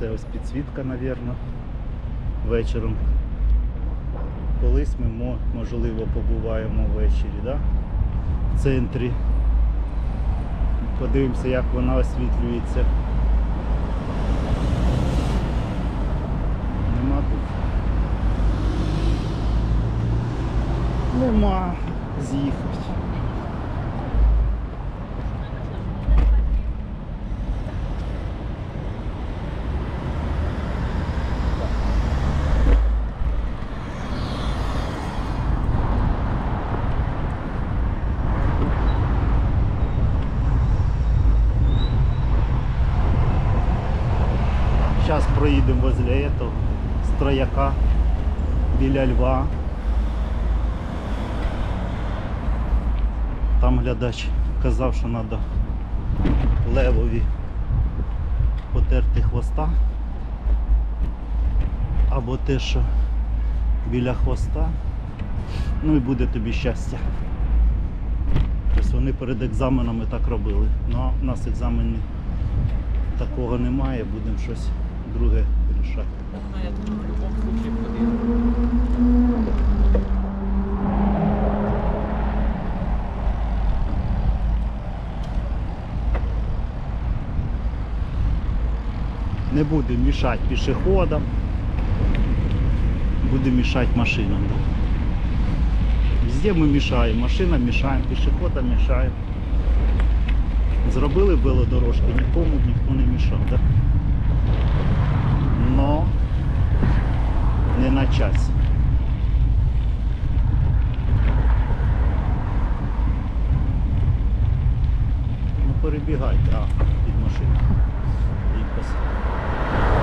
Це ось підсвітка, мабуть, вечором. Колись ми можливо побуваємо ввечері, да? в центрі. Подивимося, як вона освітлюється. Нема тут. Нема з'їхати. Зараз проїдемо возле этого строяка біля Льва. Там глядач казав, що треба левові потерти хвоста. Або те, що біля хвоста. Ну і буде тобі щастя. Тобто вони перед екзаменами так робили. Ну а у нас екзаменів такого немає, будемо щось друге вирішати. Я тут в будь-якому. Не будемо мішати пішоходам, будемо мішати машинам. Везде ми мішаємо, машинам мішаємо, пішоходам мішаємо. Зробили велодорожки, нікому ніхто не мішав. Да? Но не на часі. Ну перебігайте, а, під машину. І пос-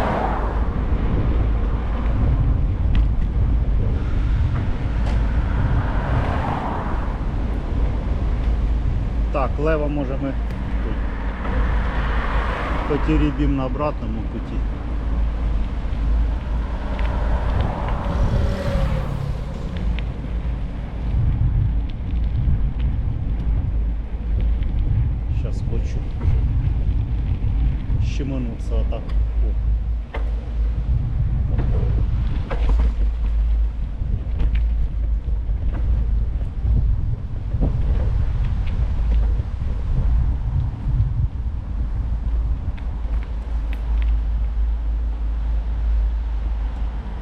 Так, лево може ми тут. потеребим на обратному пути. Щемануться вот так. О.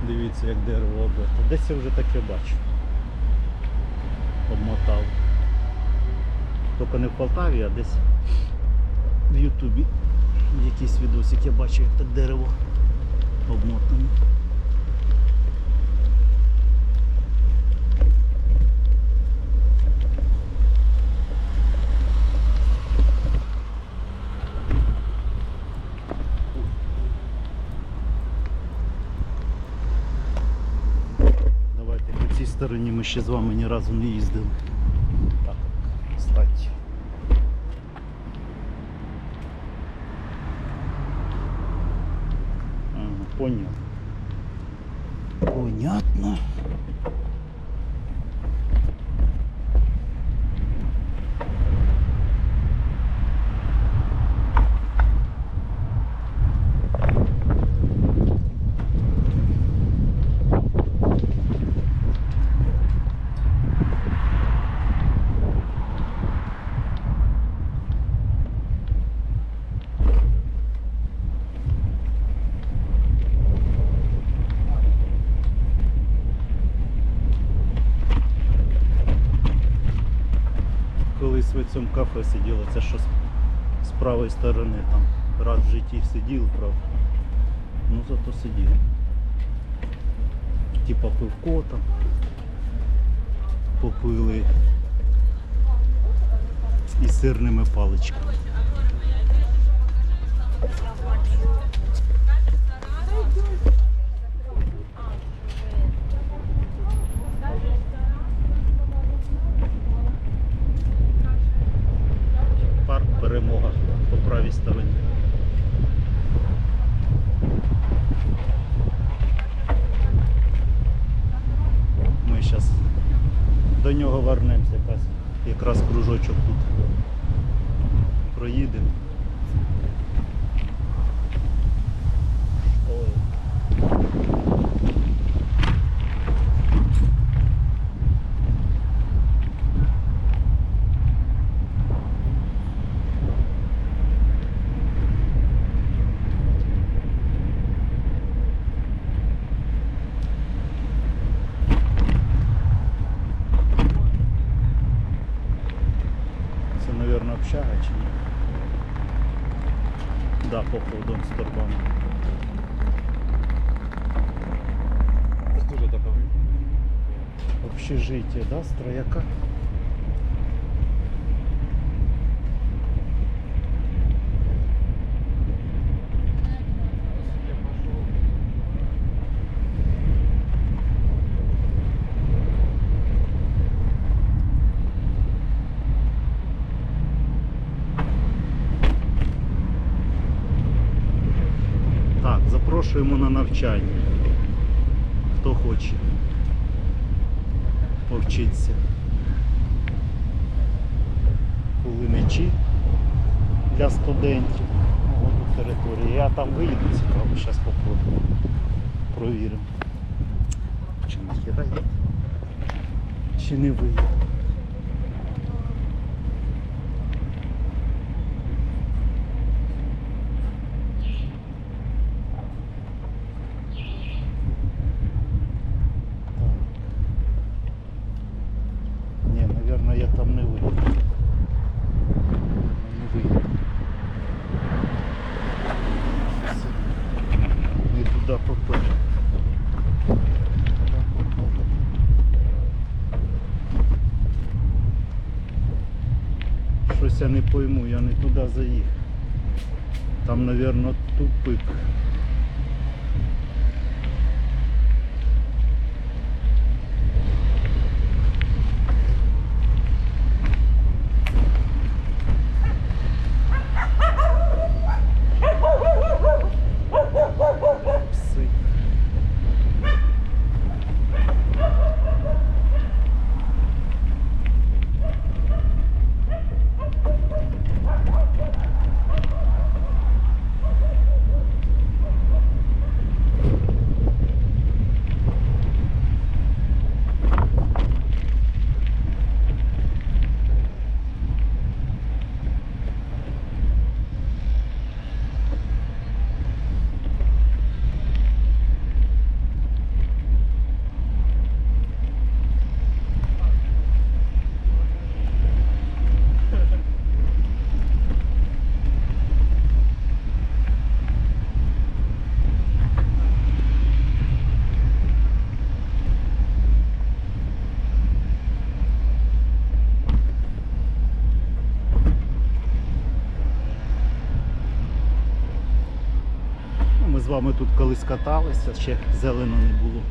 Дивіться, як дерево обрато. Десь я вже таке бачу. Обмотав. Тільки не в Полтаві, а десь в Ютубі. Якийсь відосик я бачу, як так дерево обмотане. Давайте по цій стороні ми ще з вами ні разу не їздили. Так, кстати. Ага, понял. Понятно. Колись в цьому кафе сиділо, це що з, з правої сторони там. Раз в житті сидів, правда. Ну зато сидів. Типа пивко там. Попили. І сирними паличками. Перемога по правій стороні. Ми зараз до нього вернемося якраз, кружочок тут проїдемо. общага чи ні? Да, дом з торбами. Це дуже таке. Общежиття, да, строяка? Запрошуємо на навчання. Хто хоче повчитися. Кулемечі для студентів. Ого, тут територія. Я там виїду цікаво, зараз попробую. Провіримо. Чи ніхіра є? Чи не виїду. Так. Не, наверное, я там не выйду. Не выйду. Все. Не туда попер. Туда попер. Я не пойму, я не туди заїхав. Там, наверное, тупик. Вами тут колись каталися, ще зелено не було.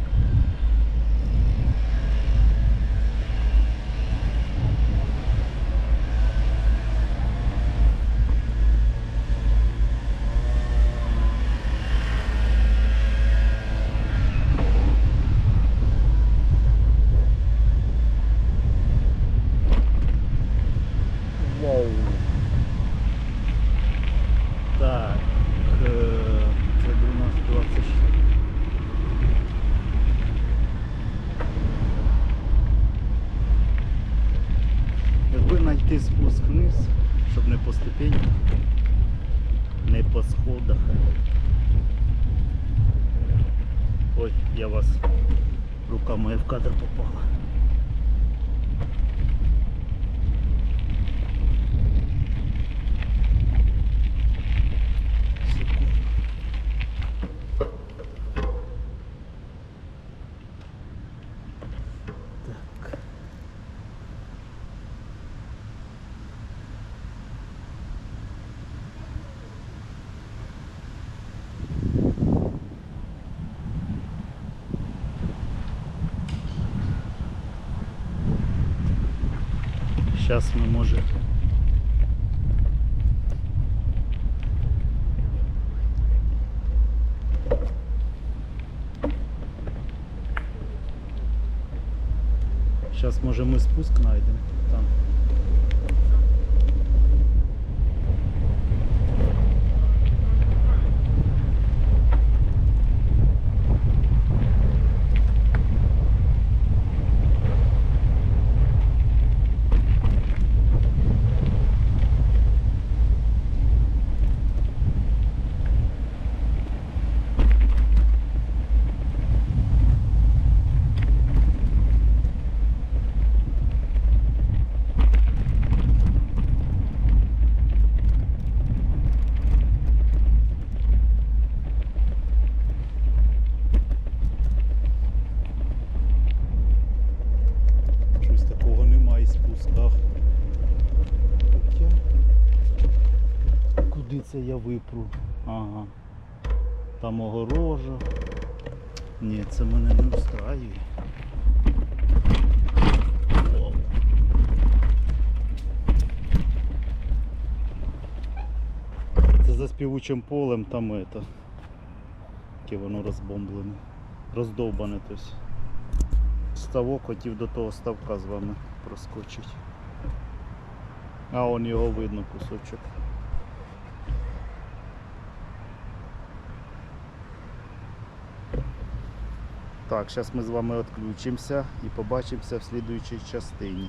Так, е, це до нас 26. Якби знайти спуск вниз, щоб не по ступеньках, не по сходах. Ой, я вас моя в кадр попала. Сейчас мы можем Сейчас може ми спуск знайдемо це я випру. Ага. Там огорожа. Ні, це мене не устраює. О. Це за співучим полем там это. Яке воно розбомблене. Роздовбане тось. Ставок хотів до того ставка з вами проскочить. А он його видно кусочок. Так, зараз ми з вами відключимося і побачимося в слідуючій частині.